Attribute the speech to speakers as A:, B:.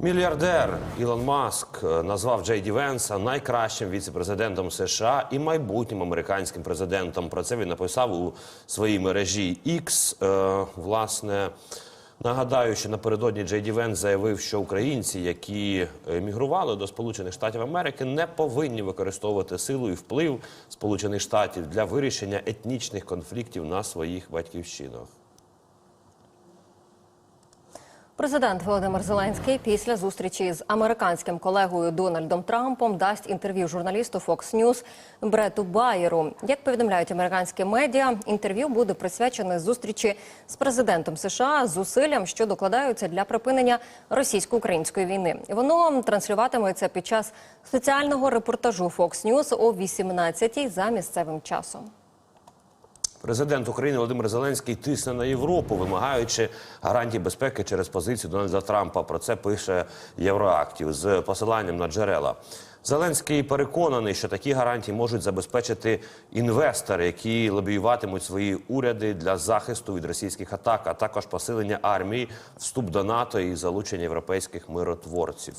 A: Мільярдер Ілон Маск е, назвав Джей Ді Венса найкращим віцепрезидентом США і майбутнім американським президентом. Про це він написав у своїй мережі X. Е, власне, нагадаю, що напередодні Джей Ді Венс заявив, що українці, які емігрували до Сполучених Штатів Америки, не повинні використовувати силу і вплив Сполучених Штатів для вирішення етнічних конфліктів на своїх батьківщинах.
B: Президент Володимир Зеленський після зустрічі з американським колегою Дональдом Трампом дасть інтерв'ю журналісту Fox News Брету Байеру. Як повідомляють американські медіа, інтерв'ю буде присвячене зустрічі з президентом США з зусиллям, що докладаються для припинення російсько-української війни. Воно транслюватиметься під час спеціального репортажу Fox News о 18-й за місцевим часом.
A: Президент України Володимир Зеленський тисне на Європу, вимагаючи гарантій безпеки через позицію Дональда Трампа. Про це пише Євроактів з посиланням на джерела. Зеленський переконаний, що такі гарантії можуть забезпечити інвестори, які лобіюватимуть свої уряди для захисту від російських атак, а також посилення армії, вступ до НАТО і залучення європейських миротворців.